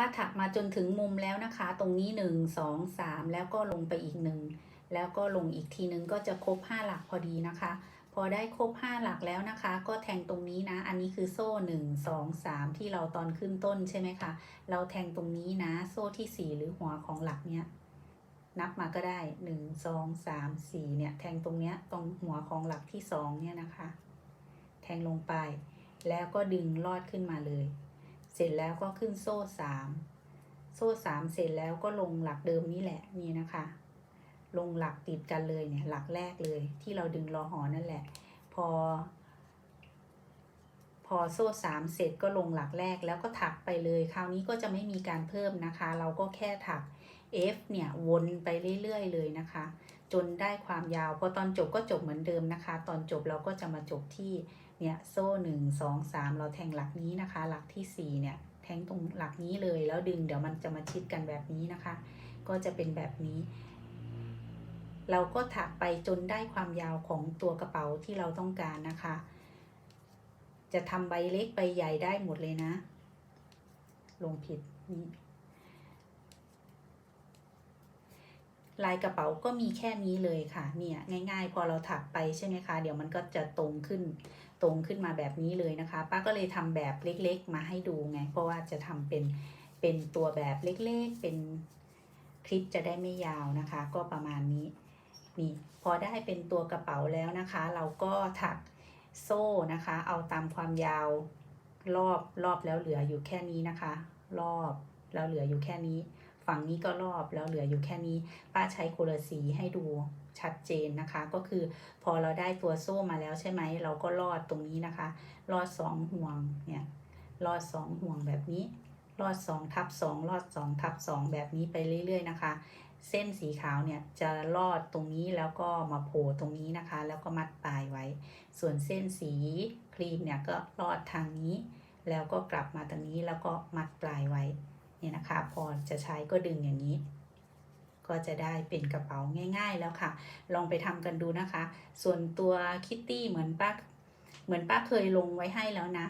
ป้าถักมาจนถึงมุมแล้วนะคะ ตรงนี้หนึ่งสองสามแล้วก็ลงไปอีกหนึ่งแล้วก็ลงอีกทีนึงก็จะครบห้าหลักพอดีนะคะ พอได้ครบห้าหลักแล้วนะคะ ก็แทงตรงนี้นะ อันนี้คือโซ่หนึ่งสองสามที่เราตอนขึ้นต้นใช่ไหมคะ เราแทงตรงนี้นะ โซ่ที่สี่หรือหัวของหลักเนี้ยนับมาก็ได้หนึ่งสองสามสี่เนี่ยแทงตรงเนี้ยตรงหัวของหลักที่สองเนี่ยนะคะ แทงลงไป แล้วก็ดึงลอดขึ้นมาเลย เสร็จแล้วก็ขึ้นโซ่สามโซ่สามเสร็จแล้วก็ลงหลักเดิมนี่แหละนี่นะคะ ลงหลักติดกันเลยเนี่ยหลักแรกเลย ที่เราดึงรอหอนั่นแหละ พอ พอโซ่สามเสร็จก็ลงหลักแรกแล้วก็ถักไปเลย คราวนี้ก็จะไม่มีการเพิ่มนะคะ เราก็แค่ถัก F เนี่ยวนไปเรื่อยๆเลยนะคะ จนได้ความยาวพอตอนจบก็จบเหมือนเดิมนะคะ ตอนจบเราก็จะมาจบที่เนี่ยโซ่หนึ่งสองสามเราแทงหลักนี้นะคะ หลักที่สี่เนี่ยแทงตรงหลักนี้เลยแล้วดึงเดี๋ยวมันจะมาชิดกันแบบนี้นะคะ ก็จะเป็นแบบนี้ เราก็ถักไปจนได้ความยาวของตัวกระเป๋าที่เราต้องการนะคะ จะทำใบเล็กใบใหญ่ได้หมดเลยนะ ลงผิดนี่ ลายกระเป๋าก็มีแค่นี้เลยค่ะเนี่ยง่าย ๆ พอเราถักไปใช่ไหมคะ เดี๋ยวมันก็จะตรงขึ้นตรงขึ้นมาแบบนี้เลยนะคะ ป้าก็เลยทำแบบเล็กๆ มาให้ดูไง เพราะว่าจะทำเป็นเป็นตัวแบบเล็กๆ เป็นคลิปจะได้ไม่ยาวนะคะ ก็ประมาณนี้นี่พอได้เป็นตัวกระเป๋าแล้วนะคะ เราก็ถักโซ่นะคะ เอาตามความยาวรอบรอบแล้วเหลืออยู่แค่นี้นะคะ รอบแล้วเหลืออยู่แค่นี้ ฝั่งนี้ก็รอบแล้วเหลืออยู่แค่นี้ ป้าใช้โคลสีให้ดูชัดเจนนะคะ ก็คือพอเราได้ตัวโซ่มาแล้วใช่ไหม เราก็ลอดตรงนี้นะคะ ลอดสองห่วงเนี่ย ลอดสองห่วงแบบนี้ ลอดสองทับสองลอดสองทับสองแบบนี้ไปเรื่อย ๆ นะคะ เส้นสีขาวเนี่ยจะลอดตรงนี้แล้วก็มาโผล่ตรงนี้นะคะ แล้วก็มัดปลายไว้ ส่วนเส้นสีครีมเนี่ยก็ลอดทางนี้ แล้วก็กลับมาตรงนี้แล้วก็มัดปลายไว้ นี่ยนะคะ พอจะใช้ก็ดึงอย่างนี้ ก็จะได้เป็นกระเป๋าง่าย ๆ แล้วค่ะ ลองไปทำกันดูนะคะ ส่วนตัวคิตตี้เหมือนป้าเหมือนป้าเคยลงไว้ให้แล้วนะ